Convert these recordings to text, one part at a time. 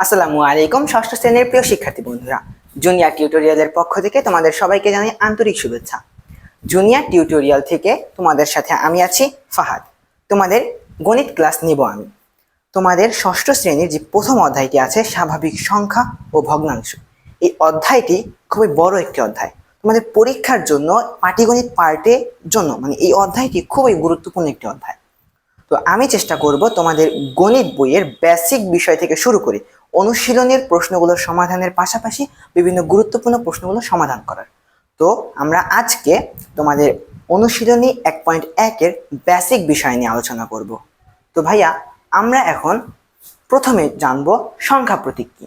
আসসালামু আলাইকুম, ষষ্ঠ শ্রেণির প্রিয় শিক্ষার্থী বন্ধুরা। জুনিয়র টিউটোরিয়ালের পক্ষ থেকে তোমাদের সবাইকে জানাই আন্তরিক শুভেচ্ছা। জুনিয়র টিউটোরিয়াল থেকে তোমাদের সাথে আমি আছি ফাহাদ। তোমাদের গণিত ক্লাস নিব আমি। তোমাদের ষষ্ঠ শ্রেণির যে প্রথম অধ্যায়টি আছে, স্বাভাবিক সংখ্যা ও ভগ্নাংশ। এই অধ্যায়টি খুবই বড় একটি অধ্যায়। তোমাদের পরীক্ষার জন্য পাটিগণিত পার্টের জন্য মানে এই অধ্যায়টি খুবই গুরুত্বপূর্ণ একটি অধ্যায়। তো আমি চেষ্টা করব তোমাদের গণিত বইয়ের বেসিক বিষয় থেকে শুরু করে অনুশীলনের প্রশ্নগুলোর সমাধানের পাশাপাশি বিভিন্ন গুরুত্বপূর্ণ প্রশ্নগুলো সমাধান করার। তো আমরা আজকে তোমাদের অনুশীলনী এক পয়েন্ট একের বেসিক বিষয় নিয়ে আলোচনা করব। তো ভাইয়া, আমরা এখন প্রথমে জানব সংখ্যা প্রতীক কি।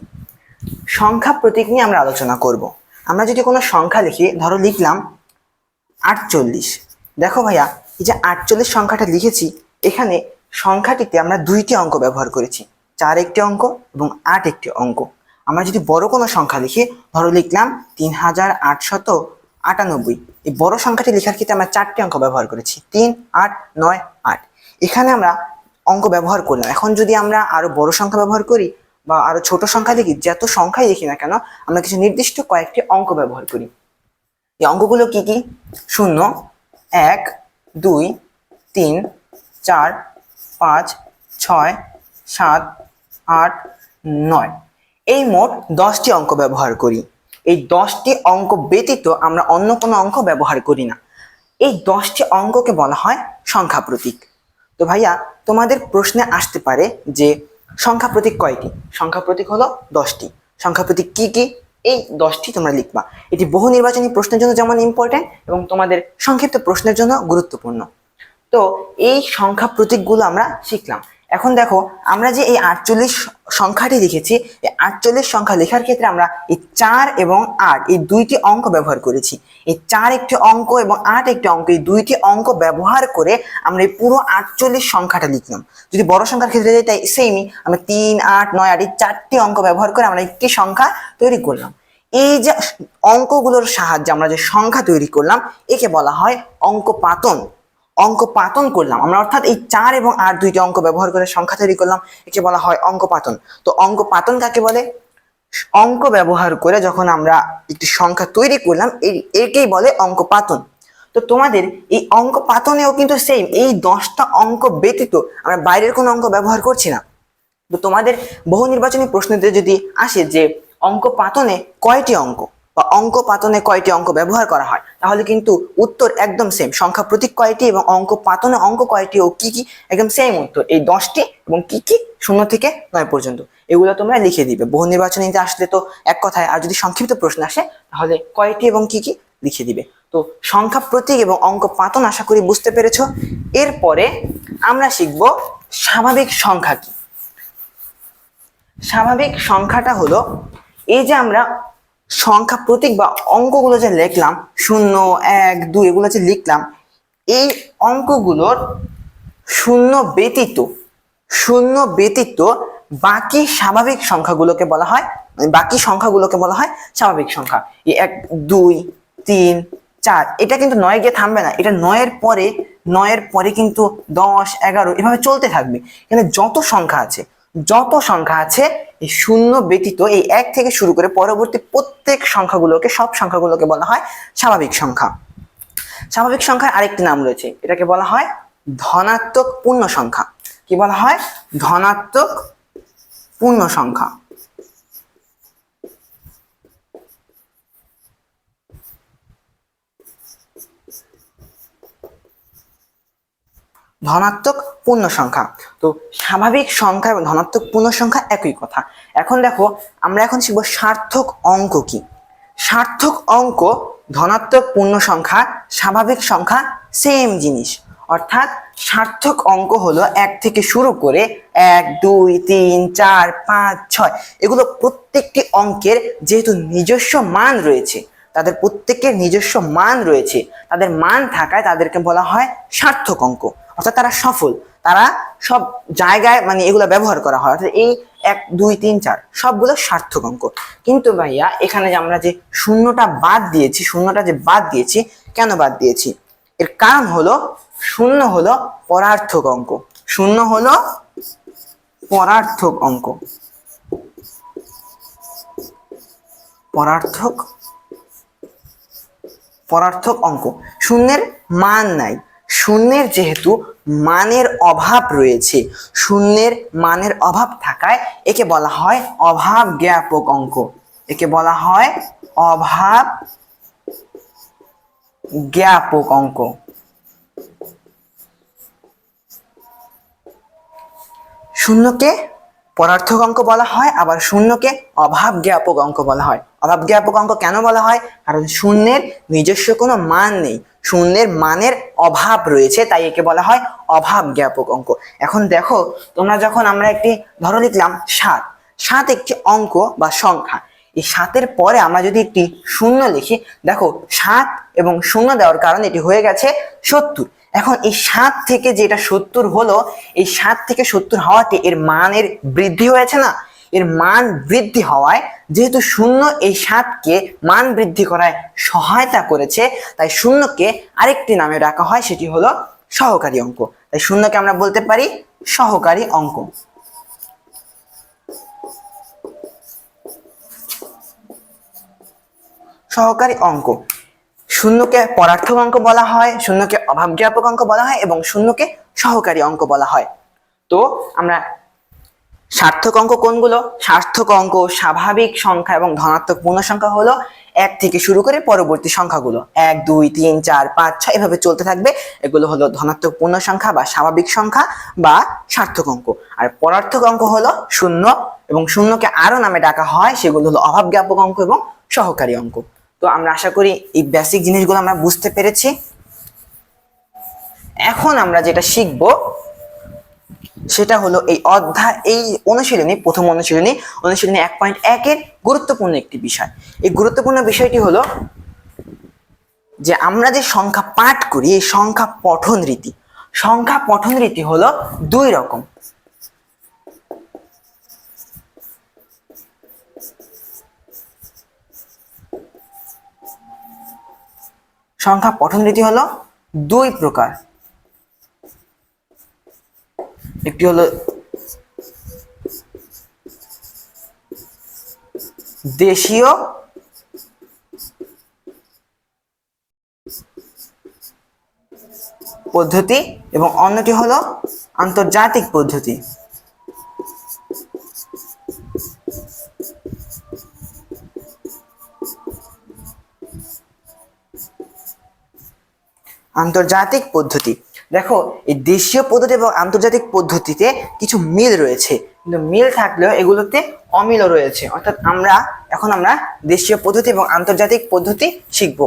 সংখ্যা প্রতীক নিয়ে আমরা আলোচনা করব। আমরা যদি কোনো সংখ্যা লিখি, ধরো লিখলাম আটচল্লিশ। দেখো ভাইয়া, এই যে আটচল্লিশ সংখ্যাটা লিখেছি, এখানে সংখ্যাটিতে আমরা দুইটি অঙ্ক ব্যবহার করেছি। চার একটি অঙ্ক এবং আট একটি অঙ্ক। আমরা যদি বড় কোনো সংখ্যা লিখি, ধরো লিখলাম তিন হাজার আটশত আটানব্বই। এই বড় সংখ্যাটি লেখার ক্ষেত্রে আমরা চারটি অঙ্ক ব্যবহার করেছি। তিন, আট, নয়, আট। এখানে আমরা অঙ্ক ব্যবহার করলাম। এখন যদি আমরা আরও বড় সংখ্যা ব্যবহার করি বা আরও ছোট সংখ্যা লিখি, যত সংখ্যাই লিখি না কেন, আমরা কিছু নির্দিষ্ট কয়েকটি অঙ্ক ব্যবহার করি। এই অঙ্কগুলো কি কি? শূন্য, এক, দুই, তিন, চার, পাঁচ, ছয়, সাত আট, নয়। এই মোট দশটি অঙ্ক ব্যবহার করি। এই দশটি অঙ্ক ব্যতীত আমরা অন্য কোনো অঙ্ক ব্যবহার করি না। এই দশটি অঙ্ককে বলা হয় সংখ্যা প্রতীক। তো ভাইয়া, তোমাদের প্রশ্নে আসতে পারে যে সংখ্যা প্রতীক কয়টি? সংখ্যা প্রতীক হলো দশটি। সংখ্যা প্রতীক কি কি? এই দশটি তোমরা লিখবা। এটি বহু নির্বাচনী প্রশ্নের জন্য যেমন ইম্পর্টেন্ট এবং তোমাদের সংক্ষিপ্ত প্রশ্নের জন্য গুরুত্বপূর্ণ। তো এই সংখ্যা প্রতীকগুলো আমরা শিখলাম। এখন দেখো, আমরা যে এই আটচল্লিশ সংখ্যাটি লিখেছি, এই আটচল্লিশ সংখ্যা লেখার ক্ষেত্রে আমরা এই চার এবং আট, এই দুইটি অঙ্ক ব্যবহার করেছি। এই চার একটি অঙ্ক এবং আট একটি অঙ্ক, এই দুইটি অঙ্ক ব্যবহার করে আমরা এই পুরো আটচল্লিশ সংখ্যাটা লিখলাম। যদি বড় সংখ্যার ক্ষেত্রে যাই, তাই সেমই আমরা তিন, আট, নয়, আট, এই চারটি অঙ্ক ব্যবহার করে আমরা একটি সংখ্যা তৈরি করলাম। এই যে অঙ্কগুলোর সাহায্যে আমরা যে সংখ্যা তৈরি করলাম, একে বলা হয় অঙ্ক পাতন অঙ্ক পাতন করলাম। আমরা অর্থাৎ এই চার এবং আট দুইটি অঙ্ক ব্যবহার করে সংখ্যা তৈরি করলাম, একে বলা হয় অঙ্ক পাতন তো অঙ্ক পাতন কাকে বলে? অঙ্ক ব্যবহার করে যখন আমরা একটি সংখ্যা তৈরি করলাম, এই একেই বলে অঙ্ক পাতন তো তোমাদের এই অঙ্ক পাতনেও কিন্তু সেম এই দশটা অঙ্ক ব্যতীত আমরা বাইরের কোনো অঙ্ক ব্যবহার করছি না। তো তোমাদের বহু নির্বাচনী প্রশ্নতে যদি আসে যে অঙ্ক পাতনে কয়টি অঙ্ক? বা অঙ্ক পাতনে কয়টি অঙ্ক ব্যবহার করা হয়? তাহলে কিন্তু উত্তর একদম সেম সংখ্যা প্রতীক কয়টি এবং অঙ্ক পাতনে অঙ্ক কয়টি ও কি কি? একদম সেম উত্তর। এই দশটি এবং কি কি? শূন্য থেকে নয় পর্যন্ত। এগুলো তোমরা লিখে দিবে। বহু নির্বাচনীতে আসলে তো এক কথায় আর যদি সংক্ষিপ্ত প্রশ্ন আসে, তাহলে কয়টি এবং কি কি লিখে দিবে। তো সংখ্যা প্রতীক এবং অঙ্ক পাতন আশা করি বুঝতে পেরেছ। এরপরে আমরা শিখব স্বাভাবিক সংখ্যা কি। স্বাভাবিক সংখ্যাটা হলো এই যে আমরা সংখ্যা প্রতীক বা অঙ্কগুলো যে লিখলাম, শূন্য, এক, দুই, এগুলো যে লিখলাম, এই অঙ্কগুলোর শূন্য ব্যতীত শূন্য ব্যতীত বাকি স্বাভাবিক সংখ্যাগুলোকে বলা হয় মানে বাকি সংখ্যাগুলোকে বলা হয় স্বাভাবিক সংখ্যা। এক, দুই, তিন, চার, এটা কিন্তু নয় গিয়ে থামবে না, এটা নয়ের পরে নয়ের পরে কিন্তু দশ, এগারো, এভাবে চলতে থাকবে। এখানে যত সংখ্যা আছে যত সংখ্যা আছে, এই শূন্য ব্যতীত এই এক থেকে শুরু করে পরবর্তী প্রত্যেক সংখ্যাগুলোকে, সব সংখ্যাগুলোকে বলা হয় স্বাভাবিক সংখ্যা। স্বাভাবিক সংখ্যার আরেকটি নাম রয়েছে, এটাকে বলা হয় ধনাত্মক পূর্ণ সংখ্যা। কি বলা হয়? ধনাত্মক পূর্ণ সংখ্যা। ধনাত্মক পূর্ণ সংখ্যা তো স্বাভাবিক সংখ্যা এবং ধনাত্মক পূর্ণ সংখ্যা একই কথা। এখন দেখো, আমরা এখন শিখব সার্থক অঙ্ক কি। সার্থক অঙ্ক, ধনাত্মক পূর্ণ সংখ্যা স্বাভাবিক সংখ্যা সেম জিনিস। অর্থাৎ সার্থক অঙ্ক হলো এক থেকে শুরু করে এক, দুই, তিন, চার, পাঁচ, ছয়। এগুলো প্রত্যেকটি অঙ্কের যেহেতু নিজস্ব মান রয়েছে, তাদের প্রত্যেকের নিজস্ব মান রয়েছে, তাদের মান থাকায় তাদেরকে বলা হয় সার্থক অঙ্ক। অর্থাৎ তারা সফল। তারা সব জায়গায় মানে এগুলো ব্যবহার করা হয়। অর্থাৎ এই এক, দুই, তিন, চার, সবগুলো সার্থক অঙ্ক কিন্তু ভাইয়া, এখানে যে আমরা যে শূন্যটা বাদ দিয়েছি, শূন্যটা যে বাদ দিয়েছি, কেন বাদ দিয়েছি? এর কারণ হলো, শূন্য হলো পরার্থক অঙ্ক শূন্য হলো পরার্থক অঙ্ক পরার্থক? পরার্থক অঙ্ক। শূন্যের মান নাই। শূন্যের যেহেতু মানের অভাব রয়েছে, শূন্যের মানের অভাব থাকায় একে বলা হয় অভাব জ্ঞাপক অঙ্ক। একে বলা হয় অভাব জ্ঞাপক অঙ্ক। শূন্যকে পরার্থক অঙ্ক বলা হয়, আবার শূন্যকে অভাব জ্ঞাপক অঙ্ক বলা হয়। অভাব জ্ঞাপক অঙ্ক কেন বলা হয়? কারণ শূন্যের নিজস্ব কোনো মান নেই। শূন্যের মানের অভাব রয়েছে, তাই একে বলা হয় অভাব জ্ঞাপক অঙ্ক। এখন দেখো, তোমরা যখন আমরা একটি, ধরো লিখলাম সাত। সাত একটি অঙ্ক বা সংখ্যা। এই সাতের পরে আমরা যদি একটি শূন্য লিখি, দেখো সাত এবং শূন্য দেওয়ার কারণে এটি হয়ে গেছে সত্তর। এখন এই সাত থেকে যেটা সত্তর হলো, এই সাত থেকে সত্তর হওয়াতে এর মানের বৃদ্ধি হয়েছে না? এর মান বৃদ্ধি হওয়ায়, যেহেতু শূন্য এই সাতকে মান বৃদ্ধি করায় সহায়তা করেছে, তাই শূন্যকে আরেকটি নামে ডাকা হয়, সেটি হলো সহকারী অঙ্ক। তাই শূন্যকে আমরা বলতে পারি সহকারী অঙ্ক। সহকারী অঙ্ক। শূন্যকে পরার্থক অঙ্ক বলা হয়, শূন্যকে অভাবজ্ঞাপক অঙ্ক বলা হয় এবং শূন্যকে সহকারী অঙ্ক বলা হয়। তো আমরা সার্থক অঙ্ক কোনগুলো? সার্থক অঙ্ক স্বাভাবিক সংখ্যা এবং ধনাত্মক পূর্ণ সংখ্যা হলো এক থেকে শুরু করে পরবর্তী সংখ্যাগুলো। এক, দুই, তিন, চার, পাঁচ, ছয় এভাবে চলতে থাকবে। এগুলো হলো ধনাত্মক পূর্ণ সংখ্যা বা স্বাভাবিক সংখ্যা বা সার্থক অঙ্ক। আর পরার্থক অঙ্ক হলো শূন্য এবং শূন্যকে আরও নামে ডাকা হয়, সেগুলো হলো অভাবজ্ঞাপক অঙ্ক এবং সহকারী অঙ্ক। তো আমরা আশা করি এই বেসিক জিনিসগুলো আমরা বুঝতে পেরেছি। এখন আমরা যেটা শিখব সেটা হলো এই অধ্যায়, এই অনুশীলনী, প্রথম অনুশীলনী অনুশীলনী এক পয়েন্ট একের গুরুত্বপূর্ণ একটি বিষয়। এই গুরুত্বপূর্ণ বিষয়টি হলো যে আমরা যে সংখ্যা পাঠ করি, এই সংখ্যা পঠন রীতি। সংখ্যা পঠন রীতি হলো দুই রকম। সংখ্যা পঠন রীতি হলো দুই প্রকার। একটি হলো দেশীয় পদ্ধতি এবং অন্যটি হলো আন্তর্জাতিক পদ্ধতি। আন্তর্জাতিক পদ্ধতি। দেখো, এই দেশীয় পদ্ধতি এবং আন্তর্জাতিক পদ্ধতিতে কিছু মিল রয়েছে। কিন্তু মিল থাকলেও এগুলোতে অমিলও রয়েছে। অর্থাৎ আমরা, এখন আমরা দেশীয় পদ্ধতি এবং আন্তর্জাতিক পদ্ধতি শিখব।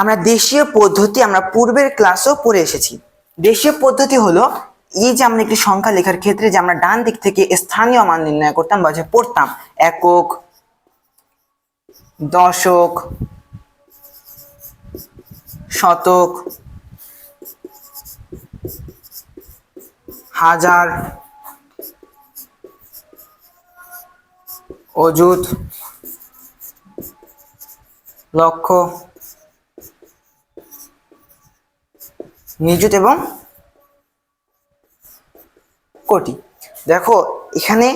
আমরা দেশীয় পদ্ধতি, আমরা পূর্বের ক্লাসও পড়ে এসেছি। দেশীয় পদ্ধতি হলো, এই যে আমরা একটি সংখ্যা লেখার ক্ষেত্রে যে আমরা ডান দিক থেকে স্থানীয় মান নির্ণয় করতাম বা যে পড়তাম, একক, দশক, শতক হাজার অযুত লক্ষ নিযুত এবং কোটি। দেখো, এখানে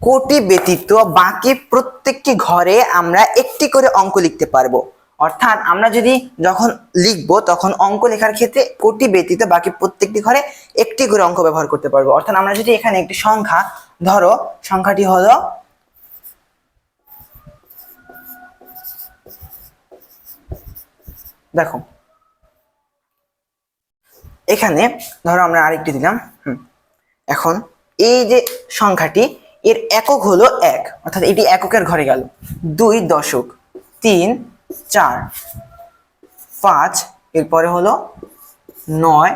কোটি ব্যতীত বাকি প্রত্যেকটি ঘরে আমরা একটি করে অঙ্ক লিখতে পারব। অর্থাৎ আমরা যদি যখন লিখব, তখন অঙ্ক লেখার ক্ষেত্রে কোটি ব্যতীত বাকি প্রত্যেকটি ঘরে একটি করে অঙ্ক ব্যবহার করতে পারব। অর্থাৎ আমরা যদি এখানে একটি সংখ্যা, ধরো সংখ্যাটি হলো দেখো, এখানে ধরো আমরা আরেকটি দিলাম, হুম, এখন এই যে সংখ্যাটি, এর একক হলো এক, অর্থাৎ এটি এককের ঘরে গেল। দুই দশক, তিন চার। পাঁচ, এরপরে হলো নয়,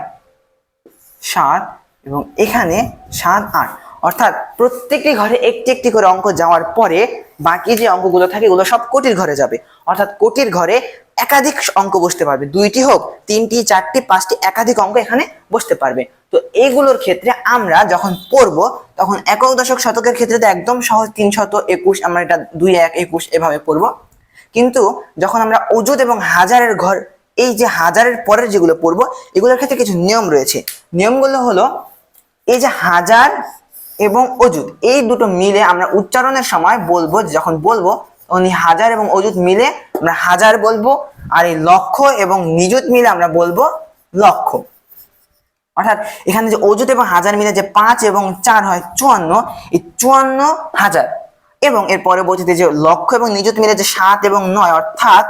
সাত এবং এখানে সাত, আট। অর্থাৎ প্রত্যেকটি ঘরে একটি একটি করে অঙ্ক যাওয়ার পরে বাকি যে অঙ্কগুলো থাকে এগুলো সব কোটির ঘরে যাবে। অর্থাৎ কোটির ঘরে একাধিক অঙ্ক বসতে পারবে। দুইটি হোক, তিনটি, চারটি, পাঁচটি একাধিক অঙ্ক এখানে বসতে পারবে। তো এইগুলোর ক্ষেত্রে আমরা যখন পড়ব, তখন একক দশক শতকের ক্ষেত্রে তো একদম সহজ, তিন শত একুশ, আমরা এটা দুই, এক, একুশ এভাবে পড়ব। কিন্তু যখন আমরা অজুদ এবং হাজারের ঘর, এই যে হাজারের পরের যেগুলো পড়ব, এগুলোর ক্ষেত্রে কিছু নিয়ম রয়েছে। নিয়মগুলো হলো, এই যে হাজার এবং অযুত এই দুটো মিলে আমরা উচ্চারণের সময় বলব, যখন বলব, তখন এই হাজার এবং অযুত মিলে আমরা হাজার বলব, আর এই লক্ষ এবং নিযুত মিলে আমরা বলব লক্ষ অর্থাৎ এখানে যে অযুত এবং হাজার মিলে যে পাঁচ এবং চার হয় চুয়ান্ন, এই চুয়ান্ন হাজার এবং এর পরবর্তীতে যে লক্ষ্য এবং নিযুত মিলে যে সাত এবং নয়, অর্থাৎ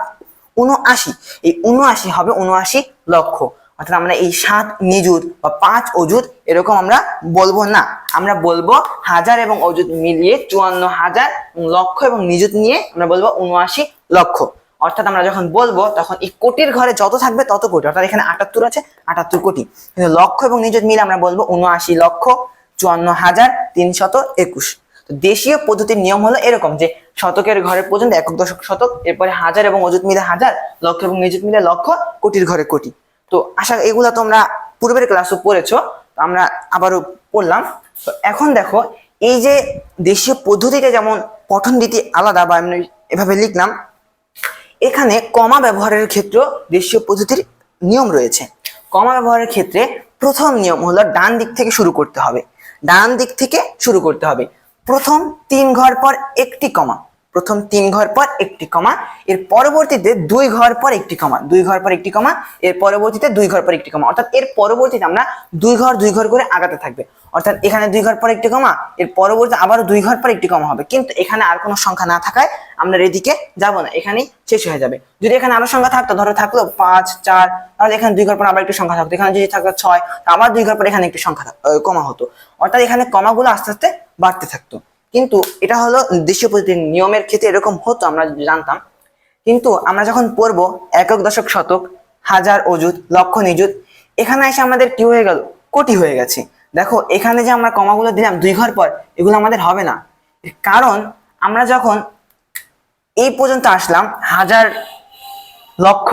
উনআশি এই উনআশি হবে উনআশি লক্ষ অর্থাৎ আমরা এই সাত নিযুত বা পাঁচ অযুত এরকম আমরা বলব না। আমরা বলব হাজার এবং অযুত মিলিয়ে চুয়ান্ন হাজার লক্ষ এবং নিযুত নিয়ে আমরা বলব উনআশি লক্ষ অর্থাৎ আমরা যখন বলব, তখন এই কোটির ঘরে যত থাকবে তত কোটি। অর্থাৎ এখানে আটাত্তর আছে, আটাত্তর কোটি। কিন্তু লক্ষ এবং নিযুত মিলে আমরা বলব উনআশি লক্ষ চুয়ান্ন হাজার, তিনশত একুশ। তো দেশীয় পদ্ধতির নিয়ম হলো এরকম যে শতকের ঘরে পর্যন্ত একক দশক শতক, এরপরে হাজার এবং অযুত মিলে হাজার, লক্ষ এবং নিযুত মিলে লক্ষ, কোটির ঘরে কোটি। তো আশা এগুলা তোমরা পূর্বের ক্লাসও পড়েছো আমরা আবারও পড়লাম। তো এখন দেখো, এই যে দেশীয় পদ্ধতিতে যেমন পঠন রীতি আলাদা বা আমি এভাবে লিখলাম, এখানে কমা ব্যবহারের ক্ষেত্রে দেশীয় পদ্ধতির নিয়ম রয়েছে। কমা ব্যবহারের ক্ষেত্রে প্রথম নিয়ম হলো ডান দিক থেকে শুরু করতে হবে। ডান দিক থেকে শুরু করতে হবে। প্রথম তিন ঘর পর একটি কমা। প্রথম তিন ঘর পর একটি কমা, এর পরবর্তীতে দুই ঘর পর একটি কমা। দুই ঘর পর একটি কমা, এর পরবর্তীতে দুই ঘর পর একটি কমা। অর্থাৎ এর পরবর্তীতে আমরা দুই ঘর দুই ঘর করে আগাতে থাকবে। অর্থাৎ এখানে দুই ঘর পর একটি কমা, এর পরবর্তীতে আবারও দুই ঘর পর একটি কমা হবে। কিন্তু এখানে আর কোনো সংখ্যা না থাকায় আমরা এদিকে যাব না। এখানেই শেষ হয়ে যাবে। যদি এখানে আরও সংখ্যা থাকতো, ধরো থাকল পাঁচ, চার, তাহলে এখানে দুই ঘর পর আবার একটি সংখ্যা থাকতো। এখানে যদি থাকতো ছয় আবার দুই ঘর পর এখানে একটি সংখ্যা কমা হতো। অর্থাৎ এখানে কমাগুলো আস্তে আস্তে বাড়তে থাকতো। কিন্তু এটা হলো দেশীয় পদ্ধতির নিয়মের ক্ষেত্রে এরকম হতো, আমরা জানতাম। কিন্তু আমরা যখন পড়ব, একক দশক শতক, হাজার অযুত, লক্ষ নিযুত, এখানে এসে আমাদের কি হয়ে গেল? কোটি হয়ে গেছে। দেখো, এখানে যে আমরা কমাগুলো দিলাম দুই ঘর পর, এগুলো আমাদের হবে না। কারণ, আমরা যখন এই পর্যন্ত আসলাম, হাজার লক্ষ,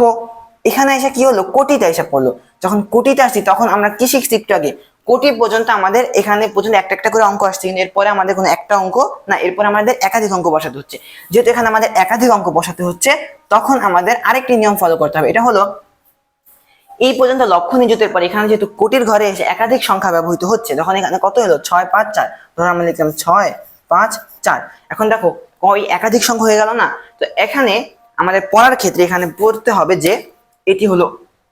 এখানে এসে কি হলো? কোটিতে এসে পড়ল। যখন কোটিতে আসছি, তখন আমরা কি শিখছি একটু আগে? কোটি পর্যন্ত আমাদের এখানে পর্যন্ত একটা একটা করে অঙ্ক আসছে। কিন্তু এরপরে আমাদের কোনো একটা অঙ্ক না, এরপরে আমাদের একাধিক অঙ্ক বসাতে হচ্ছে। যেহেতু এখানে আমাদের একাধিক অঙ্ক বসাতে হচ্ছে, তখন আমাদের আরেকটি নিয়ম ফলো করতে হবে। এটা হলো, এই পর্যন্ত লক্ষ্য নিযুতের পর এখানে যেহেতু কোটির ঘরে এসে একাধিক সংখ্যা ব্যবহৃত হচ্ছে, তখন এখানে কত হলো? ছয়, পাঁচ, চার। ধরো আমরা লিখলাম ছয়, পাঁচ, চার। এখন দেখো ওই একাধিক সংখ্যা হয়ে গেল না? তো এখানে আমাদের পড়ার ক্ষেত্রে এখানে পড়তে হবে যে, এটি হলো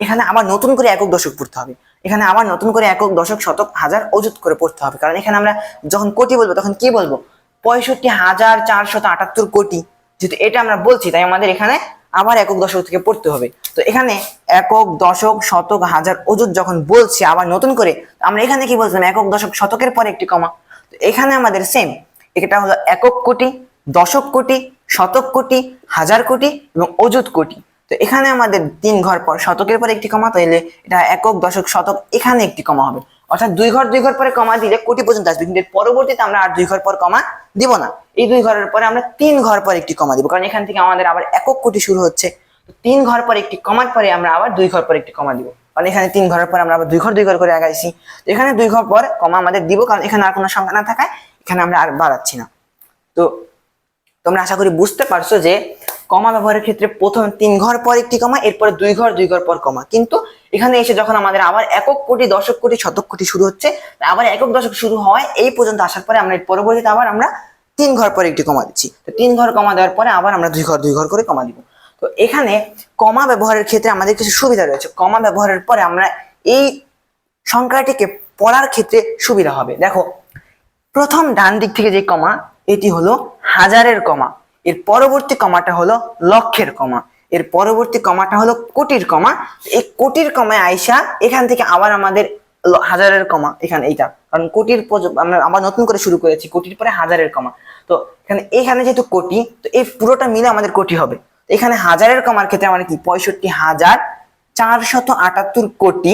এখানে আবার নতুন করে একক দশক পড়তে হবে। এখানে আবার নতুন করে একক দশক, শতক, হাজার অযুত করে পড়তে হবে। কারণ এখানে আমরা যখন কোটি বলব, তখন কি বলব? পঁয়ষট্টি হাজার চারশত আটাত্তর কোটি। যেহেতু এটা আমরা বলছি, তাই আমাদের এখানে আবার একক দশক থেকে পড়তে হবে। তো এখানে একক দশক, শতক, হাজার অযুত যখন বলছি, আবার নতুন করে আমরা এখানে কি বলছিলাম? একক দশক, শতকের পরে একটি কমা। তো এখানে আমাদের সেম এটা হলো একক কোটি, দশক কোটি, শতক কোটি, হাজার কোটি এবং অযুত কোটি। তো এখানে আমাদের তিন ঘর পর শতকের পরে একটি কমা, তাইলে এটা একক, দশক, শতক, এখানে একটি কমা হবে। অর্থাৎ দুই ঘর দুই ঘর পরে কমা দিলে কোটি পর্যন্ত আসবে, কিন্তু পরবর্তীতে আমরা আর দুই ঘর পর কমা দিব না। এই দুই ঘরের পরে আমরা তিন ঘর পর একটি কমা দিব, কারণ এখান থেকে আমাদের আবার একক কোটি শুরু হচ্ছে। তিন ঘর পর একটি কমার পরে আমরা আবার দুই ঘর পর একটি কমা দিব। কারণ এখানে তিন ঘরের পর আমরা আবার দুই ঘর দুই ঘর করে আগাইছি। তো এখানে দুই ঘর পর কমা আমাদের দিব, কারণ এখানে আর কোনো সংখ্যা না থাকায় এখানে আমরা আর বাড়াচ্ছি না। তো তোমরা আশা করি বুঝতে পারছ যে কমা ব্যবহারের ক্ষেত্রে প্রথম তিন ঘর পর একটি কমা, এরপরে দুই ঘর দুই ঘর পর কমা। কিন্তু এখানে এসে যখন আমাদের আবার একক কোটি, দশক কোটি, শতক কোটি শুরু হচ্ছে আবার একক দশক শুরু হয়, এই পর্যন্ত আসার পরে আমরা পরবর্তীতে আবার আমরা তিন ঘর পর একটি কমা দিচ্ছি। তো তিন ঘর কমা দেওয়ার পরে আবার আমরা দুই ঘর দুই ঘর করে কমা দিব। তো এখানে কমা ব্যবহারের ক্ষেত্রে আমাদের কিছু সুবিধা রয়েছে। কমা ব্যবহারের পরে আমরা এই সংখ্যাটিকে পড়ার ক্ষেত্রে সুবিধা হবে। দেখো, প্রথম ডান দিক থেকে যে কমা, এটি হলো হাজারের কমা। এর পরবর্তী কমাটা হলো লক্ষের কমা। এর পরবর্তী কমাটা হলো কোটির কমা। এই কোটির কমায় আইসা এখান থেকে আবার আমাদের হাজারের কমা এখানে এইটা। কারণ কোটির আমরা আবার নতুন করে শুরু করেছি, কোটির পরে হাজারের কমা। তো এখানে এখানে যেহেতু কোটি, তো এই পুরোটা মিলে আমাদের কোটি হবে। এখানে হাজারের কমার ক্ষেত্রে আমরা কি? পঁয়ষট্টি হাজার চারশত আটাত্তর কোটি।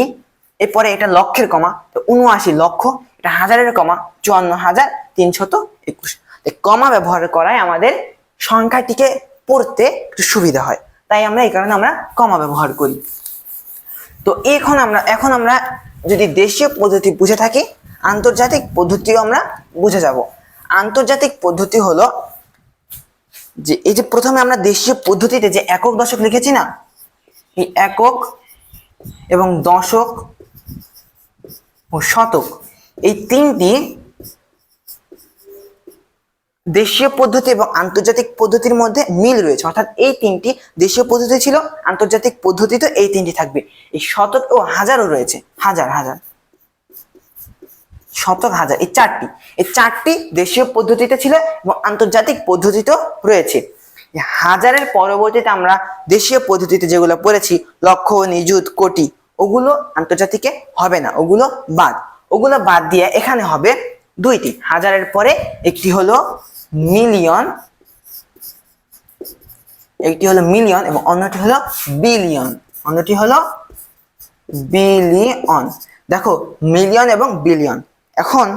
এরপরে এটা লক্ষের কমা, তো উনআশি লক্ষ। এটা হাজারের কমা, চুয়ান্ন হাজার তিনশত একুশ। কমা ব্যবহার করায় আমাদের সংখ্যাটিকে পড়তে একটু সুবিধা হয়। তাই আমরা এই কারণে আমরা কমা ব্যবহার করি। তো এখন আমরা এখন আমরা যদি দেশীয় পদ্ধতি বুঝে থাকি, আন্তর্জাতিক পদ্ধতিও আমরা বুঝে যাব। আন্তর্জাতিক পদ্ধতি হলো যে, এই যে প্রথমে আমরা দেশীয় পদ্ধতিতে যে একক দশক লিখেছি না, এই একক এবং দশক ও শতক, এই তিনটি দেশীয় পদ্ধতি এবং আন্তর্জাতিক পদ্ধতির মধ্যে মিল রয়েছে। অর্থাৎ এই তিনটি দেশীয় পদ্ধতি ছিল, আন্তর্জাতিক পদ্ধতিতে এই তিনটি থাকবে। এই শতক ও হাজারও রয়েছে। হাজার হাজার। শতক, হাজার। এই চারটি। এই চারটি দেশীয় পদ্ধতিতে ছিল এবং আন্তর্জাতিক পদ্ধতিতেও রয়েছে। হাজারের পরবর্তীতে আমরা দেশীয় পদ্ধতিতে যেগুলো পড়েছি, লক্ষ, নিযুত, কোটি, ওগুলো আন্তর্জাতিকে হবে না। ওগুলো বাদ। ওগুলো বাদ দিয়ে এখানে হবে দুইটি। হাজারের পরে একটি হলো মিলিয়ন একটি হলো মিলিয়ন এবং অন্যটি হলো বিলিয়ন অন্যটি হলো বিলিয়ন দেখো মিলিয়ন এবং বিলিয়ন এখন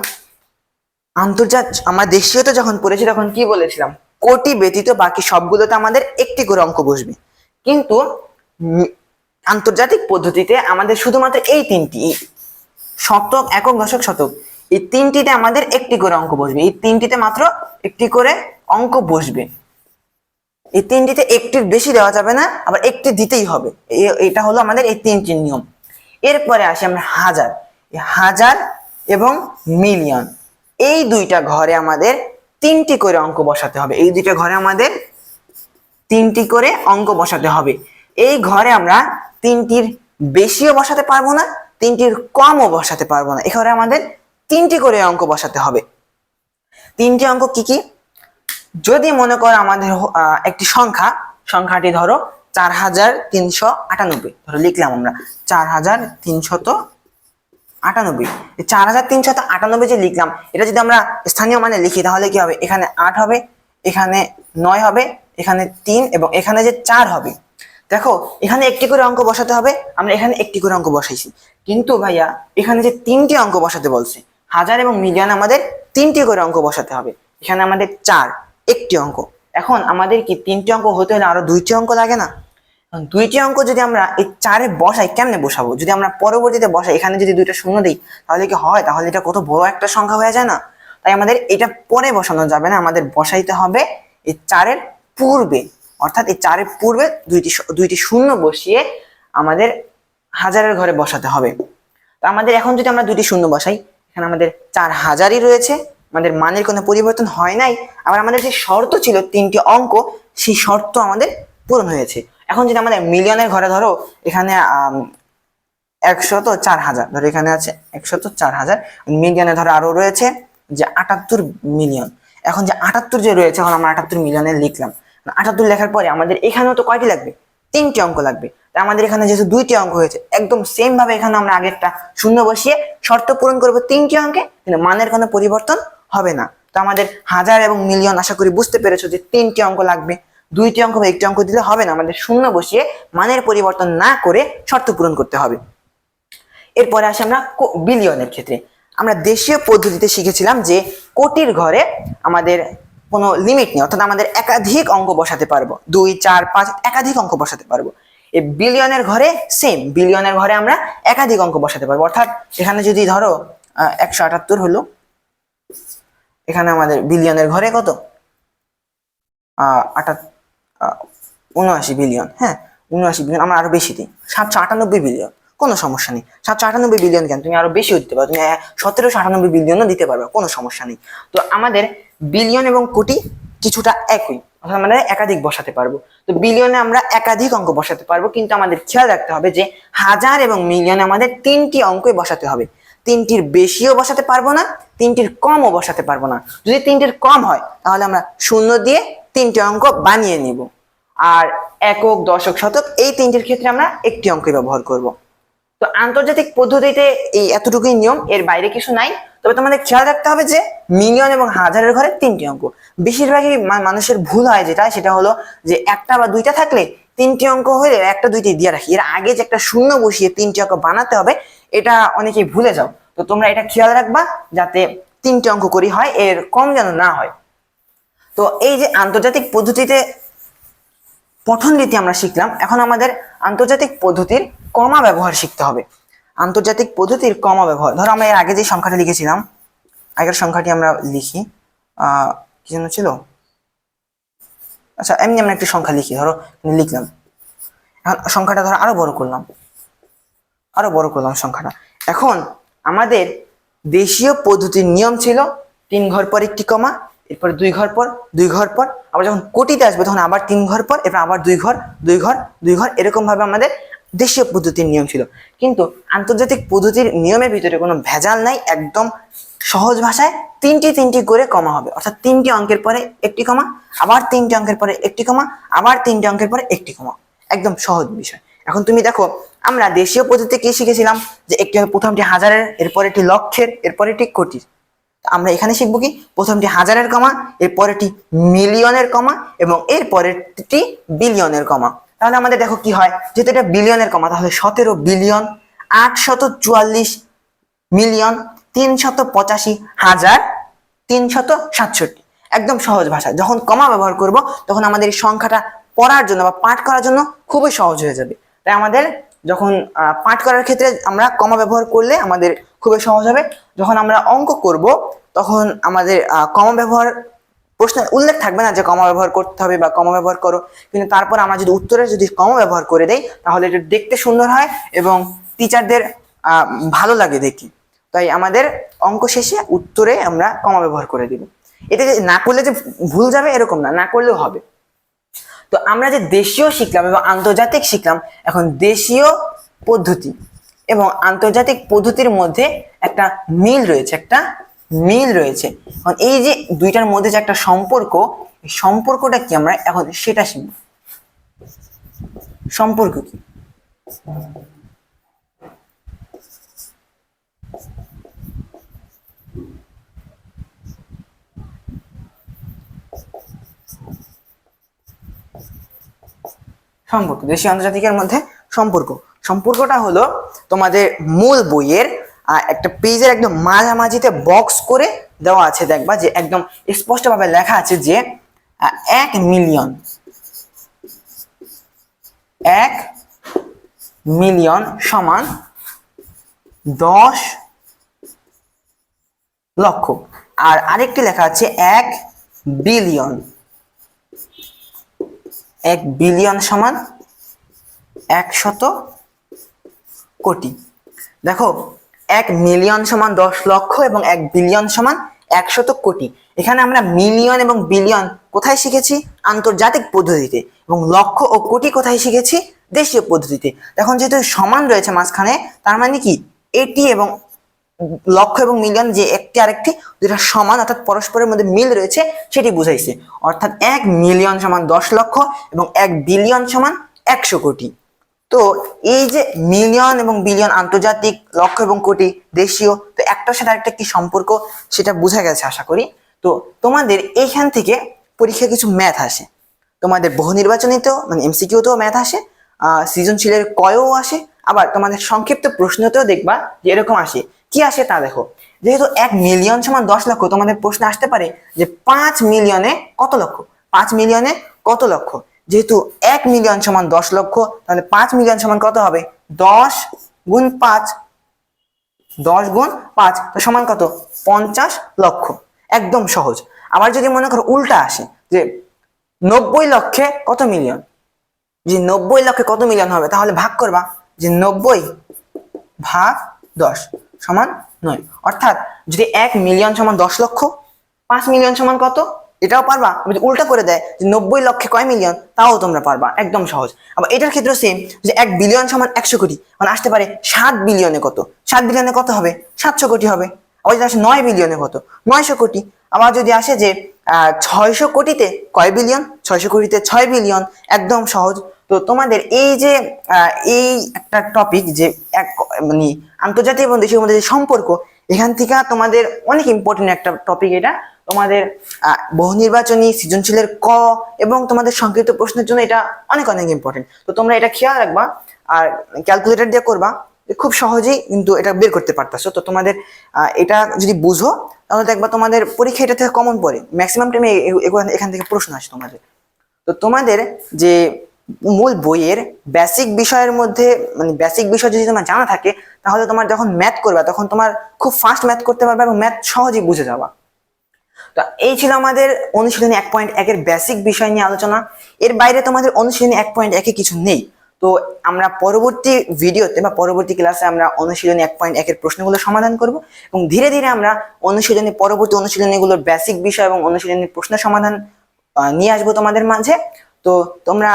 আন্তর্জাতিক আমরা দেশীয়তে যখন পড়েছি, তখন কি বলেছিলাম? কোটি ব্যতীত বাকি সবগুলোতে আমাদের একটি করে অঙ্ক বসবে। কিন্তু আন্তর্জাতিক পদ্ধতিতে আমাদের শুধুমাত্র এই তিনটি, শতক, একক, দশক, শতক। এই তিনটিতে আমাদের একটি করে অঙ্ক বসবে। এই তিনটিতে মাত্র একটি করে অঙ্ক বসবে। এই তিনটিতে একটির বেশি দেওয়া যাবে না, আবার একটি দিতেই হবে। এটা হলো আমাদের এই তিনটি নিয়ম। এরপরে আসি আমরা হাজার। হাজার এবং মিলিয়ন। এই দুইটা ঘরে আমাদের তিনটি করে অঙ্ক বসাতে হবে। এই দুইটা ঘরে আমাদের তিনটি করে অঙ্ক বসাতে হবে। এই ঘরে আমরা তিনটির বেশিও বসাতে পারব না, তিনটির কমও বসাতে পারব না। এ ঘরে আমাদের তিনটি করে অঙ্ক বসাতে হবে। তিনটি অঙ্ক কি কি? যদি মনে করো আমাদের একটি সংখ্যা, সংখ্যাটি ধরো চার হাজার তিনশো আটানব্বই। ধরো লিখলাম আমরা, চার হাজার তিনশত আটানব্বই। চার হাজার তিনশত আটানব্বই যে লিখলাম, এটা যদি আমরা স্থানীয় মানে লিখি, তাহলে কি হবে? এখানে আট হবে, এখানে নয় হবে, এখানে তিন এবং এখানে যে চার হবে। দেখো, এখানে একটি করে অঙ্ক বসাতে হবে, আমরা এখানে একটি করে অঙ্ক বসাইছি। কিন্তু ভাইয়া, এখানে যে তিনটি অঙ্ক বসাতে বলছে হাজার এবং মিলিয়ন আমাদের তিনটি করে অঙ্ক বসাতে হবে। এখানে আমাদের চার, একটি অঙ্ক। এখন আমাদের কি তিনটি অঙ্ক হতে হলে আরও দুইটি অঙ্ক লাগে না? দুইটি অঙ্ক যদি আমরা এই চারে বসাই, কেমনে বসাবো? যদি আমরা পরবর্তীতে বসাই, এখানে যদি দুইটা শূন্য দিই, তাহলে কি হয়? তাহলে এটা কত বড় একটা সংখ্যা হয়ে যায় না? তাই আমাদের এটা পরে বসানো যাবে না। আমাদের বসাইতে হবে এই চারের পূর্বে। অর্থাৎ এই চারের পূর্বে দুইটি দুইটি শূন্য বসিয়ে আমাদের হাজারের ঘরে বসাতে হবে। তো আমাদের এখন যদি আমরা দুইটি শূন্য বসাই এখানে আমাদের চার হাজারই রয়েছে। আমাদের মানের কোনো পরিবর্তন হয় নাই। আবার আমাদের যে শর্ত ছিল তিনটি অঙ্ক, সেই শর্ত আমাদের পূরণ হয়েছে। এখন যদি আমাদের মিলিয়নের ঘরে ধরো, এখানে একশত চার হাজার, ধরো এখানে আছে একশত চার হাজার, মিলিয়নে ধরো আরও রয়েছে যে আটাত্তর মিলিয়ন। এখন যে আটাত্তর যে রয়েছে, এখন আমরা আটাত্তর মিলিয়নে লিখলাম। আটাত্তর লেখার পরে আমাদের এখানেও তো কয়টি লাগবে? তিনটি অঙ্ক লাগবে। আমাদের এখানে যেহেতু দুইটি অঙ্ক হয়েছে, একদম সেম ভাবে এখানে আমরা আগে একটা শূন্য বসিয়ে শর্ত পূরণ করব তিনটি অঙ্কে, কিন্তু মানের কোনো পরিবর্তন হবে না। তো আমাদের হাজার এবং মিলিয়ন আশা করি বুঝতে পেরেছ যে তিনটি অঙ্ক লাগবে। দুইটি অঙ্ক বা একটি অঙ্ক দিলে হবে না, আমাদের শূন্য বসিয়ে মানের পরিবর্তন না করে শর্ত পূরণ করতে হবে। এরপরে আসি আমরা বিলিয়নের ক্ষেত্রে। আমরা দেশীয় পদ্ধতিতে শিখেছিলাম যে কোটির ঘরে আমাদের কোনো লিমিট নেই, অর্থাৎ আমাদের একাধিক অঙ্ক বসাতে পারব। দুই, চার, পাঁচ, একাধিক অঙ্ক বসাতে পারব। এই বিলিয়নের ঘরে সেম বিলিয়নের ঘরে আমরা একাধিক অঙ্ক বসাতে পারব। অর্থাৎ এখানে যদি ধরো একশো আটাত্তর হলো, এখানে আমাদের বিলিয়নের ঘরে কত? আটা উনআশি বিলিয়ন হ্যাঁ উনআশি বিলিয়ন, আমরা আরও বেশি দিই। সাতশো আটানব্বই বিলিয়ন, কোনো সমস্যা নেই। সাতশো আটানব্বই বিলিয়ন কেন? তুমি আরও বেশিও দিতে পারো, তুমি সতেরোশো আটানব্বই বিলিয়নও দিতে পারবে, কোনো সমস্যা নেই। তো আমাদের বিলিয়ন এবং কোটি কিছুটা একই। অর্থাৎ আমরা একাধিক বসাতে পারব। তো বিলিয়নে আমরা একাধিক অঙ্ক বসাতে পারব, কিন্তু আমাদের খেয়াল রাখতে হবে যে হাজার এবং মিলিয়নে আমাদের তিনটি অঙ্কই বসাতে হবে। তিনটির বেশিও বসাতে পারব না, তিনটির কমও বসাতে পারব না। যদি তিনটির কম হয়, তাহলে আমরা শূন্য দিয়ে তিনটি অঙ্ক বানিয়ে নিব। আর একক, দশক, শতক, এই তিনটির ক্ষেত্রে আমরা একটি অঙ্কই ব্যবহার করব। তো আন্তর্জাতিক পদ্ধতিতে এই এতটুকুই নিয়ম, এর বাইরে কিছু নাই। তবে তোমাদের খেয়াল রাখতে হবে যে মিলিয়ন এবং হাজারের ঘরে তিনটি অঙ্ক। বেশিরভাগই মানুষের ভুল হয় যেটা, সেটা হলো যে একটা বা দুইটা থাকলে তিনটি অঙ্ক হলে একটা দুইটি দিয়ে রাখি। এর আগে যে একটা শূন্য বসিয়ে তিনটি অঙ্ক বানাতে হবে, এটা অনেকেই ভুলে যাও। তো তোমরা এটা খেয়াল রাখবা যাতে তিনটি অঙ্ক করি হয়, এর কম যেন না হয়। তো এই যে আন্তর্জাতিক পদ্ধতিতে পঠন রীতি আমরা শিখলাম, এখন আমাদের আন্তর্জাতিক পদ্ধতির কমা ব্যবহার শিখতে হবে। আন্তর্জাতিক পদ্ধতির কমা ব্যবহার। ধরো আমরা এর আগে যে সংখ্যাটা লিখেছিলাম, আগের সংখ্যাটি আমরা লিখি কি যেন ছিল? আচ্ছা এমনি আমরা একটি সংখ্যা লিখি, ধরো লিখলাম। এখন সংখ্যাটা ধরো আরও বড় করলাম। আরও বড় করলাম সংখ্যাটা। এখন আমাদের দেশীয় পদ্ধতির নিয়ম ছিল, তিন ঘর পর একটি কমা, এরপর দুই ঘর পর দুই ঘর পর। আবার যখন কোটিতে আসবে, তখন আবার তিন ঘর পর, এরপর আবার দুই ঘর দুই ঘর দুই ঘর। এরকম ভাবে আমাদের দেশীয় পদ্ধতির নিয়ম ছিল। কিন্তু আন্তর্জাতিক পদ্ধতির নিয়মের ভিতরে কোনো ভেজাল নাই, একদম সহজ ভাষায় তিনটি তিনটি করে কমা হবে। অর্থাৎ তিনটি অঙ্কের পরে একটি কমা, আবার তিনটি অঙ্কের পরে একটি কমা, আবার তিনটি অঙ্কের পরে একটি কমা। একদম সহজ বিষয়। এখন তুমি দেখো, আমরা দেশীয় পদ্ধতিতে কি শিখেছিলাম? যে একটি প্রথমটি হাজারের, এরপর একটি লক্ষের, এরপর একটি কোটির। আমরা এখানে শিখব কি? প্রথমটি হাজারের কমা এর পরেরটি মিলিয়নের কমা এবং এর পরেরটি বিলিয়নের কমা। তাহলে আমাদের দেখো কি হয়? যেহেতু এটা বিলিয়নের কমা, তাহলে সতেরো বিলিয়ন, আটশত চুয়াল্লিশ মিলিয়ন, তিনশত পঁচাশি হাজার, তিনশত সাতষট্টি। একদম সহজ ভাষা যখন কমা ব্যবহার করব, তখন আমাদের এই সংখ্যাটা পড়ার জন্য বা পাঠ করার জন্য খুবই সহজ হয়ে যাবে। তাই আমাদের যখন পাঠ করার ক্ষেত্রে আমরা কমা ব্যবহার করলে আমাদের খুবই সহজ হবে। যখন আমরা অঙ্ক করব, তখন আমাদের কমা ব্যবহার প্রশ্নের উল্লেখ থাকবে না যে কমা ব্যবহার করতে হবে বা কমা ব্যবহার করো। কিন্তু তারপর আমরা যদি উত্তরে যদি কমা ব্যবহার করে দেই, তাহলে এটা দেখতে সুন্দর হয় এবং টিচারদের ভালো লাগে দেখি। তাই আমাদের অঙ্ক শেষে উত্তরে আমরা কমা ব্যবহার করে দিব। এটা না করলে যে ভুল যাবে এরকম না না করলেও হবে। তো আমরা যে দেশীয় শিখলাম এবং আন্তর্জাতিক শিখলাম, এখন দেশীয় পদ্ধতি এবং আন্তর্জাতিক পদ্ধতির মধ্যে একটা মিল রয়েছে, একটা মিল রয়েছে। এই যে দুইটার মধ্যে যে একটা সম্পর্ক, এই সম্পর্কটা কি আমরা এখন সেটা শিখব। সম্পর্ক কি? সম্পর্ক, দেশীয় আন্তর্জাতিকের মধ্যে সম্পর্ক। সম্পর্কটা হলো তোমাদের মূল বইয়ের একটা পেজের একদম মাঝামাঝিতে বক্স করে দেওয়া আছে, দেখবা যে একদম স্পষ্টভাবে লেখা আছে যে এক মিলিয়ন এক মিলিয়ন সমান দশ লক্ষ। আর আরেকটি লেখা আছে, এক বিলিয়ন এক বিলিয়ন সমান একশত কোটি। দেখো এক মিলিয়ন সমান দশ লক্ষ এবং এক বিলিয়ন সমান একশত কোটি। এখানে আমরা মিলিয়ন এবং বিলিয়ন কোথায় শিখেছি? আন্তর্জাতিক পদ্ধতিতে। এবং লক্ষ ও কোটি কোথায় শিখেছি? দেশীয় পদ্ধতিতে। এখন যেহেতু সমান রয়েছে মাঝখানে, তার মানে কি? এটি এবং লক্ষ এবং মিলিয়ন যে একটি আরেকটি দুটা সমান অর্থাৎ পরস্পরের মধ্যে মিল রয়েছে, সেটি বুঝাইছে। অর্থাৎ এক মিলিয়ন সমান দশ লক্ষ এবং এক বিলিয়ন সমান একশো কোটি। তো এই যে মিলিয়ন এবং বিলিয়ন আন্তর্জাতিক লক্ষ এবং কোটি দেশীয়, তো একটার সাথে আরেকটা কি সম্পর্ক সেটা বোঝা গেছে আশা করি। তো তোমাদের এইখান থেকে পরীক্ষায় কিছু ম্যাথ আসে। তোমাদের বহু নির্বাচনীতেও মানে এমসিকিউতেও ম্যাথ আসে সৃজনশীলের কয়ও আসে, আবার তোমাদের সংক্ষিপ্ত প্রশ্নতেও দেখবা যে এরকম আসে। কি আসে তা দেখো। যেহেতু এক মিলিয়ন সমান দশ লক্ষ, তোমাদের প্রশ্ন আসতে পারে যে পাঁচ মিলিয়নে কত লক্ষ? পাঁচ মিলিয়নে কত লক্ষ? যেহেতু এক মিলিয়ন সমান দশ লক্ষ, তাহলে পাঁচ মিলিয়ন সমান কত হবে? দশ গুণ পাঁচ, দশ গুণ পাঁচ সমান কত? পঞ্চাশ লক্ষ। একদম সহজ। আবার যদি মনে করো উল্টা আসে, যে নব্বই লক্ষে কত মিলিয়ন? যে নব্বই লক্ষে কত মিলিয়ন হবে, তাহলে ভাগ করবা, যে নব্বই ভাগ দশ সমান নয়। অর্থাৎ যদি এক মিলিয়ন সমান দশ লক্ষ, পাঁচ মিলিয়ন সমান কত? এটাও পারবা? যদি উল্টা করে দেয় যে নব্বই লক্ষে কয় মিলিয়ন তাও তোমরা পারবা। একদম সহজ। আবার এটার ক্ষেত্রে সেম যে এক বিলিয়ন সমান একশো কোটি মানে আসতে পারে সাত বিলিয়নে কত? সাত বিলিয়নে কত হবে? সাতশো কোটি হবে। আবার যদি আসে নয় বিলিয়নে কত? নয়শো কোটি। আবার যদি আসে যে ছয়শো কোটিতে কয় বিলিয়ন ছয়শো কোটিতে ছয় বিলিয়ন একদম সহজ। তো তোমাদের এই যে এই একটা টপিক যে এক মানে আন্তর্জাতিক এবং দেশের মধ্যে যে সম্পর্ক এখান থেকে তোমাদের অনেক ইম্পর্টেন্ট একটা টপিক এটা। তোমাদের বহু নির্বাচনী সৃজনশীলের ক এবং তোমাদের সংক্ষিপ্ত প্রশ্নের জন্য এটা অনেক অনেক ইম্পর্টেন্ট তো তোমরা এটা খেয়াল রাখবা আর ক্যালকুলেটর দিয়ে করবা খুব সহজেই কিন্তু এটা বের করতে পারতেছো। তো তোমাদের এটা যদি বুঝো, তাহলে দেখবা তোমাদের পরীক্ষা এটা থেকে কমন পড়ে। ম্যাক্সিমাম টাইমে এখান থেকে প্রশ্ন আসে তোমাদের। তো তোমাদের যে মূল বইয়ের বেসিক বিষয়ের মধ্যে মানে বেসিক বিষয় যদি তোমার জানা থাকে, তাহলে তোমার যখন ম্যাথ করবে, তখন তোমার খুব ফাস্ট ম্যাথ করতে পারবে এবং ম্যাথ সহজেই বুঝে যাবা। তো এই ছিল আমাদের অনুশীলনী এক পয়েন্ট একের বেসিক বিষয় নিয়ে আলোচনা। এর বাইরে তোমাদের অনুশীলনী এক পয়েন্ট একে কিছু নেই। তো আমরা পরবর্তী ভিডিওতে বা পরবর্তী ক্লাসে আমরা অনুশীলনী এক পয়েন্ট একের প্রশ্নগুলো সমাধান করব এবং ধীরে ধীরে আমরা অনুশীলনী, পরবর্তী অনুশীলনীগুলোর বেসিক বিষয় এবং অনুশীলনীর প্রশ্ন সমাধান নিয়ে আসব তোমাদের মাঝে। তো তোমরা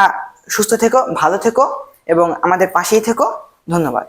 সুস্থ থেকো ভালো থেকো এবং আমাদের পাশেই থেকো। ধন্যবাদ।